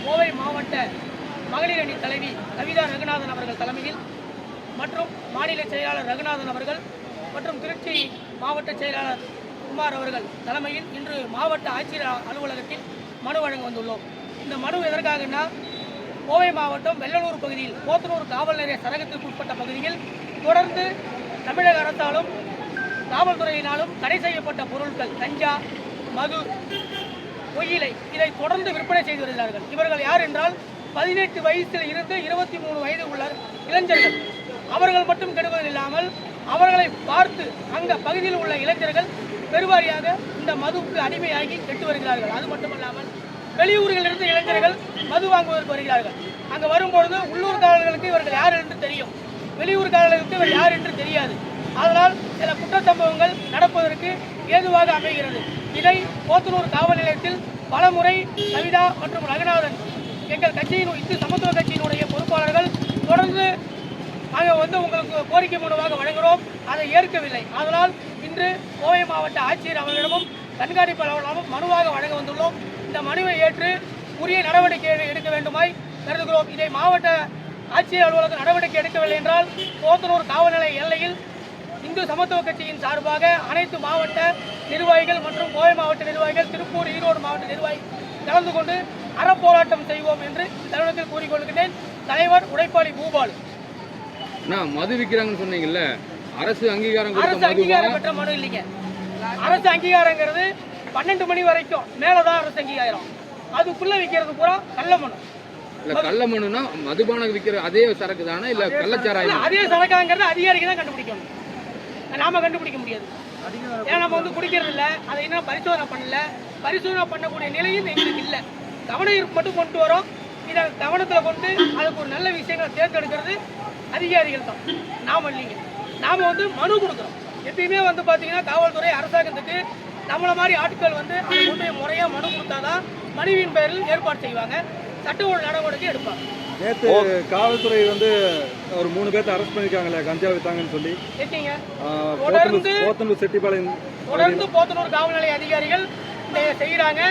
கோவை மாவட்ட மகளிர் அணி தலைவி கவிதா ரகுநாதன் அவர்கள் தலைமையில் மற்றும் மாநில செயலாளர் ரகுநாதன் அவர்கள் மற்றும் திருச்சி மாவட்ட செயலாளர் குமார் அவர்கள் தலைமையில் இன்று மாவட்ட ஆட்சியர் அலுவலகத்தில் மனு வழங்க வந்துள்ளோம். இந்த மனு எதற்காகன்னா கோவை மாவட்டம் வெள்ளலூர் பகுதியில் போத்தனூர் காவல் நிலைய சரகத்திற்கு உட்பட்ட பகுதியில் தொடர்ந்து தமிழக அரசாலும் காவல்துறையினாலும் தடை செய்யப்பட்ட பொருட்கள் கஞ்சா மது பொய்யிலை. இதை தொடர்ந்து விற்பனை செய்து வருகிறார்கள். இவர்கள் யார் என்றால் பதினெட்டு வயசில் இருந்து இருபத்தி மூணு வயது உள்ள இளைஞர்கள். அவர்கள் மட்டும் கெடுவதில் இல்லாமல் அவர்களை பார்த்து அந்த பகுதியில் உள்ள இளைஞர்கள் பெருவாரியாக இந்த மதுவுக்கு அடிமையாகி கெட்டு வருகிறார்கள். அது மட்டுமல்லாமல் வெளியூர்களிலிருந்து இளைஞர்கள் மது வாங்குவதற்கு வருகிறார்கள். அங்கு வரும்பொழுது உள்ளூர்காரர்களுக்கு இவர்கள் யார் என்று தெரியும். வெளியூர்காரர்களுக்கு இவர் யார் என்று தெரியாது. அதனால் சில குற்றச்சம்பவங்கள் நடப்பதற்கு ஏதுவாக அமைகிறது. இதை போத்தனூர் காவல் நிலையத்தில் பலமுறை கவிதா மற்றும் ரகுநாதன் எங்கள் கட்சியின் இந்து சமத்துவ கட்சியினுடைய பொறுப்பாளர்கள் தொடர்ந்து நாங்கள் வந்து உங்களுக்கு கோரிக்கை மூலமாக வழங்குகிறோம் அதை ஏற்கவில்லை. அதனால் இன்று கோவை மாவட்ட ஆட்சியர் அவர்களிடமும் கண்காணிப்பாளர்களும் மனுவாக வழங்க வந்துள்ளோம். இந்த மனுவை ஏற்று உரிய நடவடிக்கை எடுக்க வேண்டுமாய் கருதுகிறோம். இதை மாவட்ட ஆட்சியர் அலுவலகம் நடவடிக்கை எடுக்கவில்லை என்றால் போத்தனூர் காவல் நிலைய எல்லையில் இந்து சமத்துவ கட்சியின் சார்பாக அனைத்து மாவட்ட நிர்வாகிகள் மற்றும் கோவை மாவட்ட நிர்வாகிகள் திருப்பூர் ஈரோடு மாவட்ட நிர்வாகி கலந்து கொண்டு அறப்போராட்டம் செய்வோம் என்று தருணத்தில் கூறிக்கொள்கிறேன் தலைவர் உடைப்பாளி பூபால். மது விற்கிறாங்கன்னு சொன்னீங்கல்ல அரசு அங்கீகாரம் அரசு அங்கீகாரம் பெற்ற மனு இல்லைங்க. அரசு அங்கீகாரங்கிறது பன்னெண்டு மணி வரைக்கும் மேலதான் அரசு அங்கீகாரம். அதுக்குள்ள விற்கிறது பூரா கள்ள மனு. இல்ல கள்ள மனுனா மதுபானம் விற்கிற அதே சரக்கு தானே இல்ல கள்ளச்சாராயம்? அதே சரக்காங்கிறது அதிகாரிக்கு தான் கண்டுபிடிக்கணும். நாம கண்டுபிடிக்க முடியாது. ஏன்னா நம்ம வந்து குடிக்கிறது இல்ல அதை இன்னும் பரிசோதனை பண்ணல? பரிசோதனை பண்ணக்கூடிய நிலையும் எங்களுக்கு இல்ல. கவன ஈர்ப்பு மட்டும் கொண்டு வரோம். இதை கவனத்துல கொண்டு அதுக்கு ஒரு நல்ல விஷயங்களை தேர்ந்தெடுக்கிறது அதிகாரிகள் தான். நாம இல்லைங்க. நாம வந்து மனு கொடுக்குறோம். எப்பயுமே வந்து பாத்தீங்கன்னா காவல்துறை அரசாங்கத்துக்கு நம்மள மாதிரி ஆட்கள் வந்து அதை கொண்டு முறையா மனு கொடுத்தாதான் மனுவின் பெயரில் ஏற்பாடு செய்வாங்க. சட்ட ஒழுங்கு நடவடிக்கை எடுப்பாங்க. நேத்து காவல்துறை வந்து ஒரு மூணு பேர்த்த அரெஸ்ட் பண்ணிருக்காங்களே கஞ்சா வித்தாங்கன்னு சொல்லி. இருக்கீங்க ஆ, தொடர்ந்து- போத்தனூர் செட்டிப்பாளையம் தொடர்ந்து போத்தனூர் காவல் நிலைய அதிகாரிகள் இதை செய்யறாங்க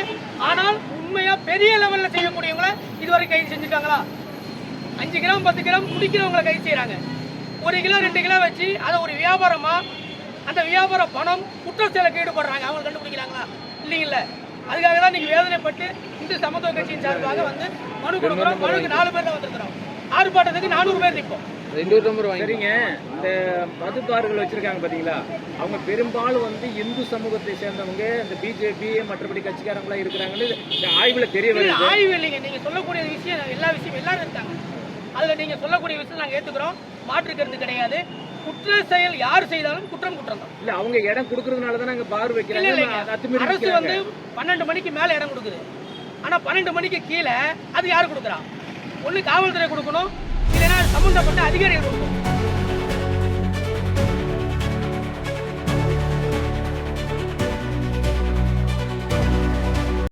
ஆனால் உண்மையா பெரிய லெவல்ல செய்யக்கூடியவங்கள இதுவரை கைது செஞ்சுட்டாங்களா அஞ்சு கிராம் பத்து கிராம் குடிக்கிறவங்கள கைது செய்யறாங்க ஒரு கிலோ ரெண்டு கிலோ வச்சு அதை ஒரு வியாபாரமா அந்த வியாபார பணம் குற்ற செயலுக்கு ஈடுபடுறாங்க. அவங்க கண்டுபிடிக்கிறாங்களா? இல்லைங்கல்ல. அதுக்காக தான் நீங்க வேதனைப்பட்டு இந்து சமத்துவ கட்சியின் சார்பாக வந்து மனு கொடுக்குறோம். மனுக்கு நாலு பேர் தான் வந்திருக்கிறோம். ஆர்ப்பாட்டத்துக்கு நானூறு பேர் நிற்போம். ரெண்டு நம்பர் வாங்கி சரிங்க. இந்த மதுபார்கள் வச்சிருக்காங்க பாத்தீங்களா? அவங்க பெரும்பாலும் வந்து இந்து சமூகத்தை சேர்ந்தவங்க இந்த பிஜேபி மற்றபடி கட்சிக்காரங்களா இருக்கிறாங்கன்னு இந்த ஆய்வுல தெரிய வருது. ஆய்வு இல்லைங்க. நீங்க சொல்லக்கூடிய விஷயம் எல்லா விஷயம் எல்லாரும் இருக்காங்க. அதுல நீங்க சொல்லக்கூடிய விஷயம் நாங்க ஏத்துக்கிறோம். மாற்றுக்கிறது கிடையாது. குற்ற செயல் யார் செய்தாலும் குற்றம் குற்றம் தான். இல்ல அவங்க இடம் கொடுக்கறதுனால தான் அங்க பார் அத்துமீறி அரசு. வந்து பன்னெண்டு மணிக்கு மேல இடம் கொடுக்குது. ஆனால் பன்னெண்டு மணிக்கு கீழே அது யார் கொடுக்குறா? ஒன்று காவல்துறை கொடுக்கணும் இல்லைன்னா சம்மந்தப்பட்ட அதிகாரிகள் கொடுக்கணும்.